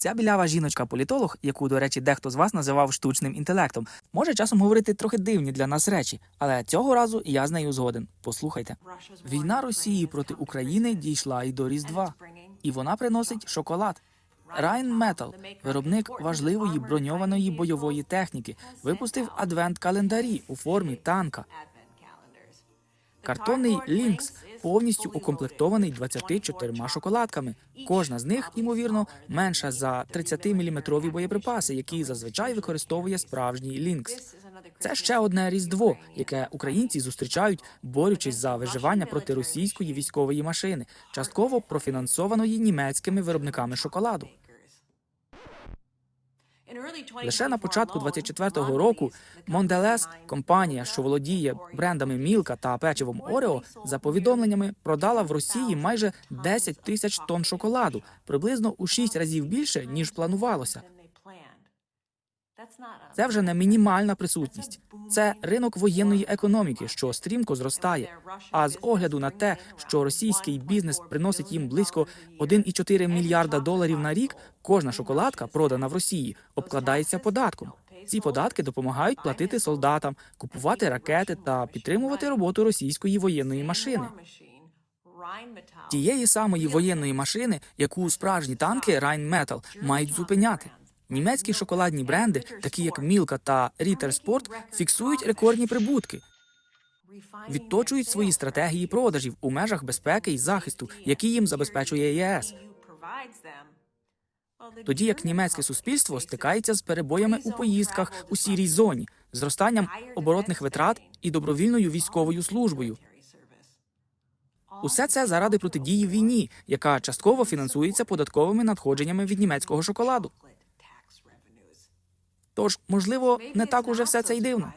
Ця білява жіночка-політолог, яку, до речі, дехто з вас називав штучним інтелектом, може часом говорити трохи дивні для нас речі, але цього разу я з нею згоден. Послухайте. Війна Росії проти України дійшла і до Різдва, і вона приносить шоколад. Rhine Metal, виробник важливої броньованої бойової техніки, випустив адвент-календарі у формі танка. Картонний Лінкс повністю укомплектований 24 шоколадками. Кожна з них, ймовірно, менша за 30-мм боєприпаси, які зазвичай використовує справжній Лінкс. Це ще одне різдво, яке українці зустрічають, борючись за виживання проти російської військової машини, частково профінансованої німецькими виробниками шоколаду. Лише на початку 24-го року Монделес, компанія, що володіє брендами Мілка та печивом Орео, за повідомленнями продала в Росії майже 10 тисяч тонн шоколаду, приблизно у 6 разів більше ніж планувалося. Це вже не мінімальна присутність. Це ринок воєнної економіки, що стрімко зростає. А з огляду на те, що російський бізнес приносить їм близько 1,4 мільярда доларів на рік, кожна шоколадка, продана в Росії, обкладається податком. Ці податки допомагають платити солдатам, купувати ракети та підтримувати роботу російської воєнної машини. Тієї самої воєнної машини, яку справжні танки Rheinmetall мають зупиняти. Німецькі шоколадні бренди, такі як Мілка та Ritter Sport, фіксують рекордні прибутки, відточують свої стратегії продажів у межах безпеки і захисту, які їм забезпечує ЄС. Тоді як німецьке суспільство стикається з перебоями у поїздках у сірій зоні, зростанням оборотних витрат і добровільною військовою службою. Усе це заради протидії війні, яка частково фінансується податковими надходженнями від німецького шоколаду. Тож, можливо, не так уже все це й дивно.